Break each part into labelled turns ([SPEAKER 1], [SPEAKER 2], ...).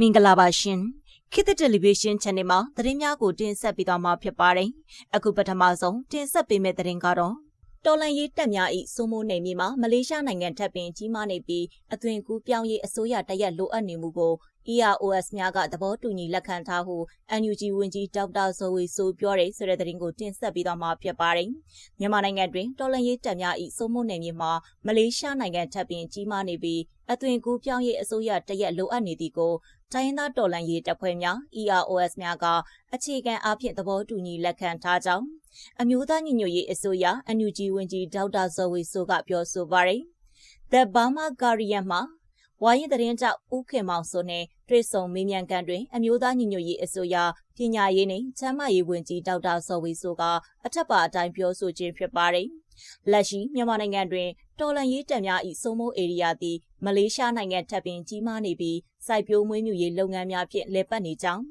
[SPEAKER 1] မင်္ဂလာပါရှင်ခေတ်သစ်တယ်လီဗီရှင်း channel မှာသတင်းများကိုတင်ဆက်ပေးသွားမှာဖြစ်ပါတယ်အခုပထမဆုံးတင်ဆက်ပေးမယ့်သတင်းကတော့တော်လန်ရေးတပ်များ၏စိုးမိုးနေမြေမှာမလေးရှားနိုင်ငံထပ်ပင်ကြီးမားနေပြီးအသွင်ကူးပြောင်းရေးအစိုးရတရက်လိုအပ်နေမှုကို EROS များကသဘောတူညီလက်ခံထားဟု NUG ဝန်ကြီးဒေါက်တာဇော်ဝေဆိုပြောတဲ့ဆိုတဲ့သတင်းကိုတင်ဆက်ပေးသွားမှာဖြစ်ပါတယ်။မြန်မာနိုင်ငံတွင်တော်လန်ရေးတပ်များ၏စိုးမိုးနေမြေမှာမလေးရှားနိုင်ငံထပ်ပင်ကြီးမားနေပြီးအသွင်ကူးပြောင်းရေးအစိုးရတရက်လိုအပ်နေသည်ကိုတိုင်းရင်းသားတော်လှန်ရေးတပ်ဖွဲ့များ EROS များကအခြေခံအားဖြင့်သဘောတူညီလက်ခံထားကြောင်းအမျိုးသားညီညွတ်ရေးအစိုးရ NUG ဝန်ကြီးဒေါက်တာဇော်ဝေဆိုကပြောဆိုပါတယ်။ The Burma Guardian မှာ ဝိုင်းရင်သတင်းကြောက်ဦးခင်မောင်စိုးနဲ့တွေ့ဆုံမေးမြန်းခန်းတွင်အမျိုးသားညီညွတ်ရေးအစိုးရပညာရေးနှင့်ချမ်းမာရေးဝန်ကြီးဒေါက်တာဇော်ဝေဆိုကအထက်ပါအတိုင်းပြောဆိုခြင်းဖြစ်ပါတယ်။လက်ရှိမြန်မာနိုင်ငံတွင်တော်လန်ရေးတပ်များ၏စိုးမိုးဧရိယာသည်မလေးရှားနိုင်ငံထပ်ပင်ကြီးမားနေပြီးစိုက်ပျိုးမွေးမြူရေးလုပ်ငန်းများဖြင့်လည်ပတ်နေကြောင်း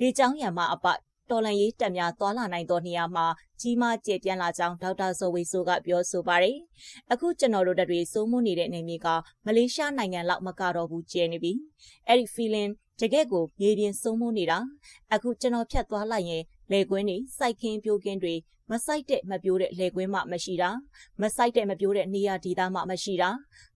[SPEAKER 1] လေကြောင်းရံမှအပ တော်လန်ရေးတပ်များသွာလာနိုင်သောနေရာမှာကြီးမားကျယ်ပြန့်လာကြောင်းဒေါက်တာဇော်ဝေဆိုကပြောဆိုပါတယ်။အခုကျွန်တော်တို့တတွေစိုးမိုးနေတဲ့နေမြေကမလေးရှားနိုင်ငံလောက်မကတော့ဘူးကျဲနေပြီ။အဲ့ဒီ feeling တကယ့်ကိုမြေပြင်စိုးမိုးနေတာအခုကျွန်တော်ဖြတ်သွားလိုက်ရင်လေကွင်းတွေစိုက်ခင်းပြိုးခင်းတွေမဆိုင်တဲ့မပြိုးတဲ့လေကွင်းမှမရှိတာမဆိုင်တဲ့မပြိုးတဲ့နေရာဒေသမှမရှိတာ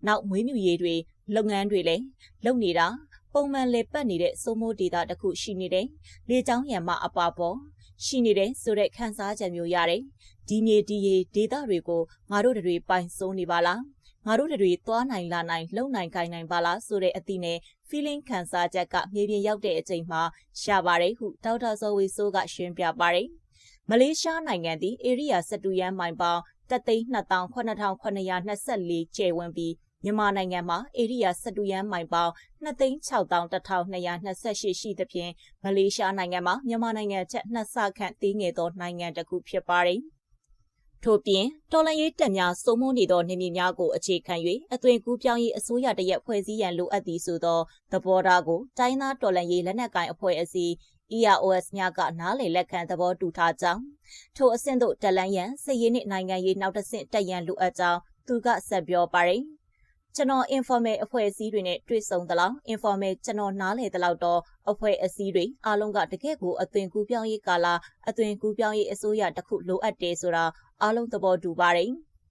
[SPEAKER 1] နောက်မွေးမြူရေးတွေလုပ်ငန်းတွေလည်းလုပ်နေတာ ပုံမှန်လေပတ်နေတဲ့စိုးမိုးဒေတာတစ်ခုရှိနေတယ်။လေကြောင်းရံမှအပါပေါ်ရှိနေတယ်ဆိုတဲ့ခန်းစားချက်မျိုးရတယ်။ဒီမြေဒီရေဒေတာတွေကိုငါတို့တွေပိုင်စိုးနေပါလား။ငါတို့တွေသွားနိုင်လာနိုင်လုံနိုင်ခိုင်နိုင်ပါလားဆိုတဲ့အသည့်နဲ့ feeling ခံစားချက်ကမြေပြင်ရောက်တဲ့အချိန်မှာရှာပါတယ်ဟုဒေါက်တာဇော်ဝေဆိုးကရှင်းပြပါတယ်။မလေးရှားနိုင်ငံသည် area 12ရန်မိုင်ပေါင်း3,89,924ကျယ်ဝန်းပြီး မြန်မာနိုင်ငံမှာဧရိယာ12ရန်မိုင်ပေါင်း2,61228ရှိသဖြင့်မလေးရှားနိုင်ငံမှာမြန်မာနိုင်ငံချက်နှစ်ဆခန့်သေးငယ်သောနိုင်ငံတစ်ခုဖြစ်ပါတယ်။ထို့ပြင်တော်လန်ရေးတပ်များစိုးမိုးနေသောနေမြေများကိုအခြေခံ၍အသွင်ကူးပြောင်းရေးအစိုးရတရက်ဖွဲ့စည်းရန်လိုအပ်သည်ဆိုသောသဘောထားကိုတိုင်းသားတော်လန်ရေးလက်နက်ကိုင်အဖွဲ့အစည်း EROS များကနားလည်လက်ခံသဘောတူထားကြောင်းထိုအဆင့်သို့တက်လန်းရန်စစ်ရေးနှင့်နိုင်ငံရေးနောက်တစ်ဆင့်တက်ရန်လိုအပ်ကြောင်းသူကဆက်ပြောပါတယ်။ ကျွန်တော် informal အဖွဲ့အစည်းတွေနဲ့တွေ့ဆုံသလောက် informal ကျွန်တော်နားလည်သလောက်တော့အဖွဲ့အစည်းတွေအားလုံးကတကယ့်ကိုအသွင်ကူးပြောင်းရေးကာလအသွင်ကူးပြောင်းရေးအစိုးရတစ်ခုလိုအပ်တယ်ဆိုတာအားလုံးသဘောတူပါတယ်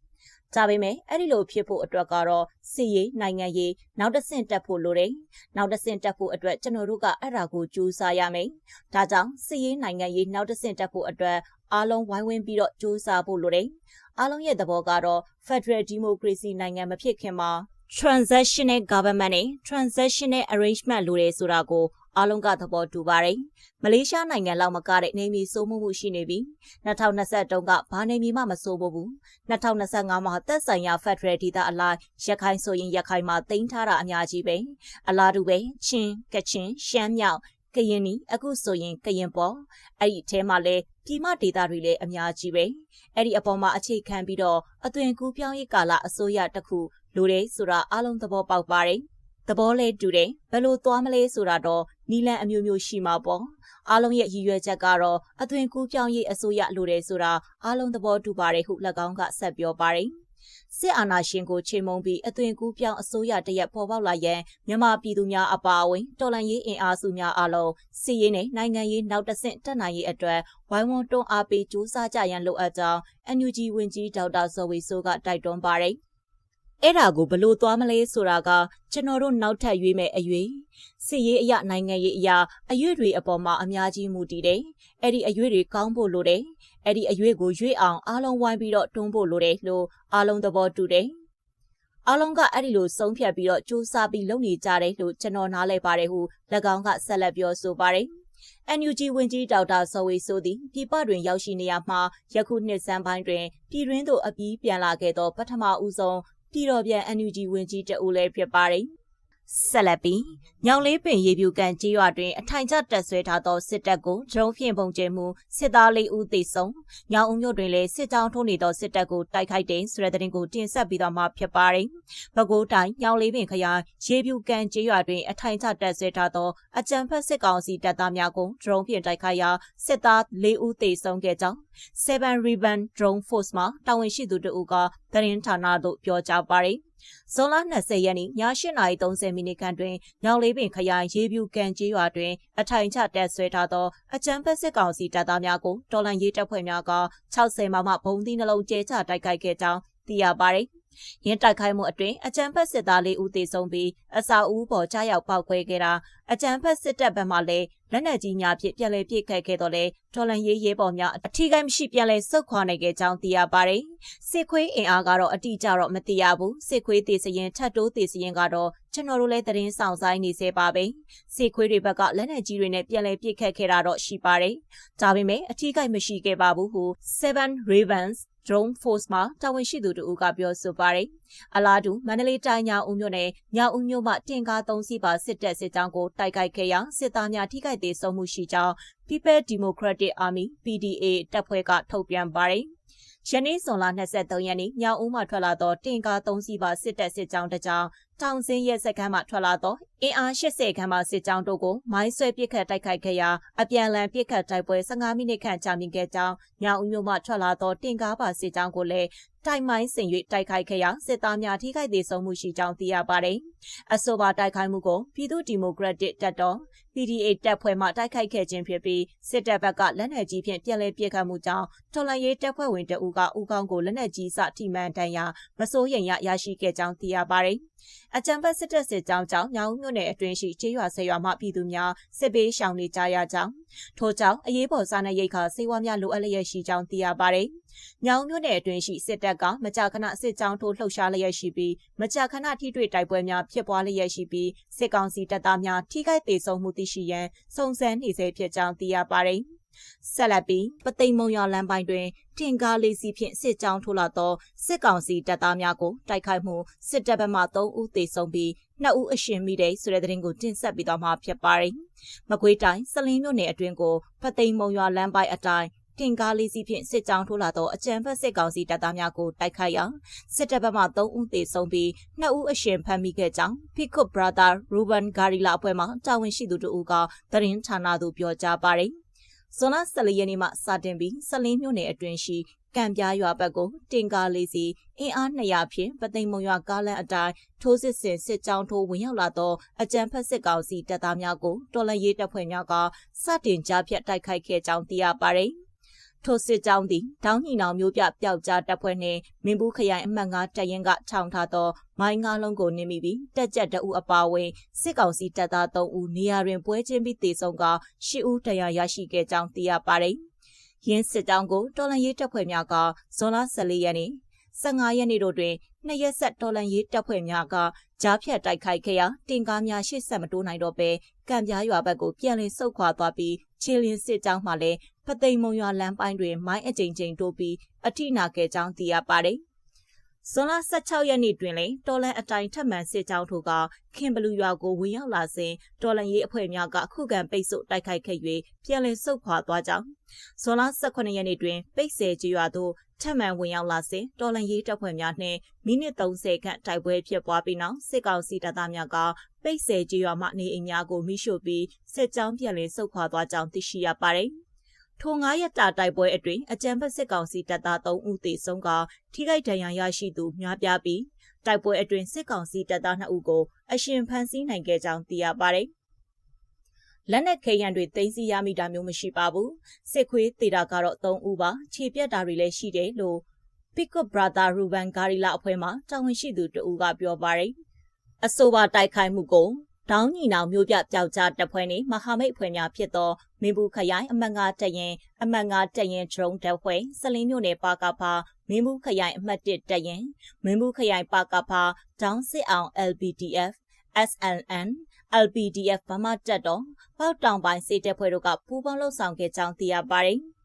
[SPEAKER 1] ။ဒါပေမဲ့အဲ့ဒီလိုဖြစ်ဖို့အတွက်ကတော့စီရေးနိုင်ငံရေးနောက်တစ်ဆင့်တက်ဖို့လိုတယ်။နောက်တစ်ဆင့်တက်ဖို့အတွက်ကျွန်တော်တို့ကအဲ့ဒါကိုကြိုးစားရမယ်။ဒါကြောင့်စီရေးနိုင်ငံရေးနောက်တစ်ဆင့်တက်ဖို့အတွက်အားလုံးဝိုင်းဝန်းပြီးတော့ကြိုးစားဖို့လိုတယ်။အားလုံးရဲ့သဘောကတော့ Federal Democracy နိုင်ငံမဖြစ်ခင်မှာ transactional government နဲ့ transactional arrangement လိုတယ်ဆိုတာကိုအားလုံးကသဘောတူပါတယ်။မလေးရှားနိုင်ငံလောက်မကတဲ့နေမြေစိုးမှုမှုရှိနေပြီ။2023ကဘာနေမြေမှမစိုးဘူး။2025မှာသက်ဆိုင်ရာ Federal ဒေသအလိုက်ရခိုင်ဆိုရင်ရခိုင်မှာတင်ထားတာအများကြီးပဲ။အလားတူပဲချင်းကချင်ရှမ်းမြောက်ကရင်နီအခုဆိုရင်ကရင်ပေါ်အဲ့ဒီအထဲမှာလဲပြည်မဒေတာတွေလည်းအများကြီးပဲအဲ့ဒီအပေါ်မှာအခြေခံပြီးတော့အသွင်ကူးပြောင်းရေးကာလအစိုးရတစ်ခု လိုတယ်ဆိုတာအားလုံးသဘောပေါက်ပါတယ်သဘောလဲတူတယ်ဘယ်လိုသွားမလဲဆိုတာတော့နီလန်အမျိုးမျိုးရှိမှာပေါ့အားလုံးရဲ့ရည်ရွယ်ချက်ကတော့အသွင်ကူးပြောင်းရေးအစိုးရလိုတယ်ဆိုတာအားလုံးသဘောတူပါတယ်ဟု၎င်းကဆက်ပြောပါတယ်စစ်အာဏာရှင်ကိုချိန်မုံပြီးအသွင်ကူးပြောင်းအစိုးရတရက်ပေါ်ပေါက်လာရန်မြန်မာပြည်သူများအပါအဝင်တော်လှန်ရေးအင်အားစုများအလုံးစီရေးနဲ့နိုင်ငံရေးနောက်တဆင့်တက်နိုင်ရေးအတွက်ဝိုင်းဝန်းတွန်းအားပေးကြိုးစားကြရန်လိုအပ်ကြောင်း NUG ဝန်ကြီးဒေါက်တာဇော်ဝေဆိုးကတိုက်တွန်းပါတယ်။ အဲ့ဒါကိုဘလို့သွားမလဲဆိုတာကကျွန်တော်တို့နောက်ထပ်ရွေးမဲ့အရွေးစစ်ရေးအရာနိုင်ငံရေးအရာအရွေးတွေအပေါ်မှာအများကြီးမူတည်တယ်။အဲ့ဒီအရွေးတွေကောင်းဖို့လိုတယ်။အဲ့ဒီအရွေးကိုရွေးအောင်အားလုံးဝိုင်းပြီးတော့တွန်းဖို့လိုတယ်လို့အားလုံးသဘောတူတယ်။အားလုံးကအဲ့ဒီလိုဆုံးဖြတ်ပြီးတော့စူးစမ်းပြီးလုပ်နေကြတယ်လို့ကျွန်တော်နားလည်ပါတယ်ဟု၎င်းကဆက်လက်ပြောဆိုပါတယ်။ NUG ဝင်ကြီးဒေါက်တာဇော်ဝေဆိုသည်ပြည်ပတွင်ရောက်ရှိနေရမှာယခုနှစ်စန်းပိုင်းတွင်ပြည်တွင်းသို့အပြီးပြန်လာခဲ့သောပထမဦးဆုံး ပြည်တော်ပြန် NUG ဝင်ကြီးတဦးလည်းဖြစ်ပါတယ်။ ဆက်လက်ပြီးညောင်လေးပင်ရေပြူကန်ကြီးရွာတွင်အထိုင်ကျတက်ဆွဲထားသောစစ်တပ်ကိုဒရုန်းဖြင့်ပုံကျဲမှုစစ်သားလေးဦးသေဆုံးညောင်ဦးမြို့တွင်လည်းစစ်ကြောင်းထိုးနေသောစစ်တပ်ကိုတိုက်ခိုက်တဲ့ဆိုတဲ့တဲ့ရင်ကိုတင်ဆက်ပြီးတော့မှဖြစ်ပါတယ်။ပဲခူးတိုင်းညောင်လေးပင်ခရိုင်ရေပြူကန်ကြီးရွာတွင်အထိုင်ကျတက်ဆွဲထားသောအကြံဖက်စစ်ကောင်စီတပ်သားများကိုဒရုန်းဖြင့်တိုက်ခိုက်ရာစစ်သားလေးဦးသေဆုံးခဲ့ကြောင်း7 Ribbon Drone Force မှတာဝန်ရှိသူတို့ကသတင်းဌာနသို့ပြောကြားပါတယ်။ ဇွန်လ20ရက်နေ့ည8:30မိနစ်ခန့်တွင်ညောင်လေးပင်ခရိုင်ရေပြူကန်ကျေးရွာတွင်အထိုင်ချတက်ဆွဲထားသောအကြမ်းဖက်စစ်ကောင်စီတပ်သားများကိုတော်လှန်ရေးတပ်ဖွဲ့များက60မမဘုံသီးနှလုံးကျဲချတိုက်ခိုက်ခဲ့ကြောင်းသိရပါသည်။ ရင်းတိုက်ခိုက်မှုအတွင်းအကြံဖက်စစ်သားလေးဦးသေဆုံးပြီးအစာဦးပေါ်ကြားရောက်ပောက်ခွဲခဲ့တာအကြံဖက်စစ်တပ်ဘက်မှလည်းလက်နက်ကြီးများဖြင့်ပြန်လည်ပစ်ခတ်ခဲ့တော့လေတော်လန်ရေးရေးပေါ်များအထီးကိုင်းမရှိပြန်လည်ဆုတ်ခွာနိုင်ခဲ့ကြောင်းသိရပါတယ်။စစ်ခွေးအင်အားကတော့အတိအကျတော့မသိရဘူး။စစ်ခွေးတေစရင်ထတ်တိုးတေစရင်ကတော့ကျွန်တော်တို့လည်းသတင်းဆောင်ဆိုင်နေစေပါပဲ။စစ်ခွေးတွေဘက်ကလက်နက်ကြီးတွေနဲ့ပြန်လည်ပစ်ခတ်ခဲ့တာတော့ရှိပါတယ်။ဒါပေမဲ့အထီးကိုင်းမရှိခဲ့ပါဘူးဟု7 Ravens drone force မှာတာဝန်ရှိသူတို့ကပြောဆိုပါတယ်။အလားတူမန္တလေးတိုင်းညာဦးမြို့နယ်ညာဦးမြို့မှတင်ကား၃စီးပါစစ်တပ်စစ်ကြောင်းကိုတိုက်ခိုက်ခဲ့ရာစစ်သားများထိခိုက်သေးဆုံးမှုရှိကြောင်း People Democratic Army PDA တပ်ဖွဲ့ကထုတ်ပြန်ပါတယ်။ယနေ့ဇွန်လ23ရက်နေ့ညဦးမှထွက်လာသောတင်ကား3စီးပါစစ်တပ်စစ်ကြောင်းတစ်ကြောင်း တောင်စင်းရဲစခန်းမှထွက်လာသောအင်အား80ခန်းမှစစ်ကြောင်းတို့ကိုမိုင်းဆွဲပစ်ခတ်တိုက်ခိုက်ခဲ့ရာအပြန်အလှန်ပစ်ခတ်တိုက်ပွဲ15မိနစ်ခန့်ကြာမြင့်ခဲ့ကြောင်းညဦးမြို့မှထွက်လာသောတင်ကားပါစစ်ကြောင်းကိုလည်း တိုင်မိုင်းဆင်၍တိုက်ခိုက်ခဲ့ရာစစ်သားများထိခိုက်သေးဆုံးမှုရှိကြောင်းသိရပါတယ်။အဆိုပါတိုက်ခိုက်မှုကိုပြည်သူ့ဒီမိုကရက်တစ်တပ်တော် PDA တပ်ဖွဲ့မှတိုက်ခိုက်ခဲ့ခြင်းဖြစ်ပြီးစစ်တပ်ဘက်ကလက်နက်ကြီးဖြင့်ပြန်လည်ပစ်ခတ်မှုကြောင့်တော်လှန်ရေးတပ်ဖွဲ့ဝင်တအူးကဦးကောင်းကိုလက်နက်ကြီးစထိမှန်တန်ရာမစိုးရိမ်ရရရှိခဲ့ကြောင်းသိရပါတယ်။အကြံဖက်စစ်တပ်စစ်ကြောင်းကြောင့်ညောင်မြို့နယ်အတွင်းရှိကျေးရွာဆယ်ရွာမှပြည်သူများစစ်ပေးရှောင်နေကြရကြောင်းထို့ကြောင့်အရေးပေါ်စားနပ်ရိက္ခာစေဝါများလိုအပ်လျက်ရှိကြောင်းသိရပါတယ်။ ညောင်မြို့နယ်အတွင်းရှိစစ်တပ်ကမကြာခဏစစ်ကြောင်းထိုးလှုပ်ရှားလျက်ရှိပြီးမကြာခဏထိတွေ့တိုက်ပွဲများဖြစ်ပွားလျက်ရှိပြီးစစ်ကောင်စီတပ်သားများထိခိုက်ဒေဆုံးမှုသိရှိရန်စုံစမ်းနေဆဲဖြစ်ကြောင်းသိရပါတယ်။ဆက်လက်ပြီးပသိမ်မုံရွာလမ်းပိုင်းတွင်တင်ကားလေးစီးဖြင့်စစ်ကြောင်းထိုးလာသောစစ်ကောင်စီတပ်သားများကိုတိုက်ခိုက်မှုစစ်တပ်ဘက်မှ3ဦးသေဆုံးပြီး2ဦးအရှင်မိတဲ့ဆိုတဲ့သတင်းကိုတင်ဆက်ပြီးတော့မှဖြစ်ပါတယ်။မကွေးတိုင်းစလင်းမြို့နယ်အတွင်းကိုပသိမ်မုံရွာလမ်းပိုင်းအတိုင်း တင်ကားလေးစီးဖြင့်စစ်ကြောင်းထိုးလာသောအကြံဖက်စစ်ကောင်စီတပ်သားများကိုတိုက်ခိုက်ရာစစ်တပ်ဘက်မှ3ဦးသေဆုံးပြီး2ဦးအရှင်ဖမ်းမိခဲ့ကြောင်း Pickup Brother Ruben Garila အဖွဲ့မှတာဝန်ရှိသူတို့ကသတင်းဌာနသို့ပြောကြားပါတယ်ဇွန်လ14ရက်နေ့မှစတင်ပြီးဆလင်းမြို့နယ်အတွင်းရှိကံပြားရွာဘက်ကိုတင်ကားလေးစီအင်အား200ဖြင့်ပသိမ်မုံရွာကားလမ်းအတိုင်းထိုးစစ်ဆင်စစ်ကြောင်းထိုးဝင်ရောက်လာသောအကြံဖက်စစ်ကောင်စီတပ်သားများကိုတော်လှန်ရေးတပ်ဖွဲ့များကစတင်ကြားဖြတ်တိုက်ခိုက်ခဲ့ကြောင်းသိရပါတယ်။ ထိုစစ်ကြောင်းသည်ဒေါင်းညီနောင်မျိုးပြပျောက်ကြားတပ်ဖွဲ့နှင့်မင်းဘူးခရိုင်အမှတ်9တပ်ရင်းကထောင်ထားသော မိုင်းငါးလုံးကိုနင်းမိပြီးတက်ကြက်တအုပ်အပါဝင်စစ်ကောင်စီတပ်သား3ဦးနေရာတွင်ပွဲချင်းပြီးတေဆုံးက10ဦးတရားရရှိခဲ့ကြောင်းသိရပါတယ်။ရင်းစစ်ကြောင်းကိုတော်လန်ရေးတပ်ဖွဲ့များကဇွန်လ14ရက်နေ့ 15ရက်နေ့တို့တွင်နှစ်ရက်ဆက်တော်လန်ရေးတပ်ဖွဲ့များကကြားဖြတ်တိုက်ခိုက်ခဲ့ရာတင်ကားများရှေ့ဆက်မတိုးနိုင်တော့ဘဲကံပြားရွာဘက်ကိုပြန်လည်ဆုတ်ခွာသွားပြီးခြေလင်းစစ်ကြောင်းမှလည်းဖသိမ်မုံရွာလမ်းပိုင်းတွင်မိုင်းအကြိမ်ကြိမ်တိုးပြီးအထိနာခဲ့ကြောင်းသိရပါတယ်။ဇွန်လ16ရက်နေ့တွင်လည်းတော်လန်အတိုင်းထပ်မံစစ်ကြောင်းထိုးကခင်ဘလူရွာကိုဝင်ရောက်လာစဉ်တော်လန်ရေးအဖွဲ့များကခုခံပိတ်ဆို့တိုက်ခိုက်ခဲ့၍ပြန်လည်ဆုတ်ခွာသွားကြောင်းဇွန်လ18ရက်နေ့တွင်ပိတ်ဆယ်ကြီးရွာသို့ ထပ်မံဝင်ရောက်လာစဉ်တော်လန်ရေးတပ်ဖွဲ့များနှင့်မိနစ်30ခန့်တိုက်ပွဲဖြစ်ပွားပြီးနောက်စစ်ကောင်စီတပ်သားများကပိတ်ဆယ်ကြီးရွာမှနေအိမ်များကိုမိရှို့ပြီးစစ်ကြောင်းပြန်လည်ဆုတ်ခွာသွားကြောင်းသိရှိရပါတယ်။ထို9ရက်တာတိုက်ပွဲအတွင်းအကြံဖက်စစ်ကောင်စီတပ်သား3ဦးသေဆုံးကထိခိုက်ဒဏ်ရာရရှိသူများပြားပြီးတိုက်ပွဲအတွင်းစစ်ကောင်စီတပ်သား2ဦးကိုအရှင်ဖမ်းဆီးနိုင်ခဲ့ကြောင်းသိရပါတယ်။ လက်နက်ခဲယံတွေတင်စီရမိတာမျိုးမရှိပါဘူး။စစ်ခွေးတေတာကတော့3ဦးပါ။ခြေပြက်တာတွေလည်းရှိတယ်လို့ Pickup Brother Ruben Garila အဖွဲ့မှတာဝန်ရှိသူတဦးကပြောပါတယ်။အဆိုပါတိုက်ခိုက်မှုကိုဒေါင်းညီနောင်မျိုးပြပျောက်ကြားတပ်ဖွဲ့နှင့်မဟာမိတ်အဖွဲ့များဖြစ်သောမင်းဘူးခရိုင်အမှတ်9တပ်ရင်အမှတ်9တပ်ရင်ဒရုန်းတပ်ဖွဲ့စလင်းမြို့နယ်ပါကဖာမင်းဘူးခရိုင်အမှတ်1တပ်ရင်မင်းဘူးခရိုင်ပါကဖာဒေါင်းစစ်အောင် LBDF SLN LPDF ဗမာတပ်တော်ပေါတောင်ပိုင်းစစ်တပ်ဖွဲ့တို့ကပူးပေါင်းလှုပ်ဆောင်ခဲ့ကြောင်းသိရပါတယ်။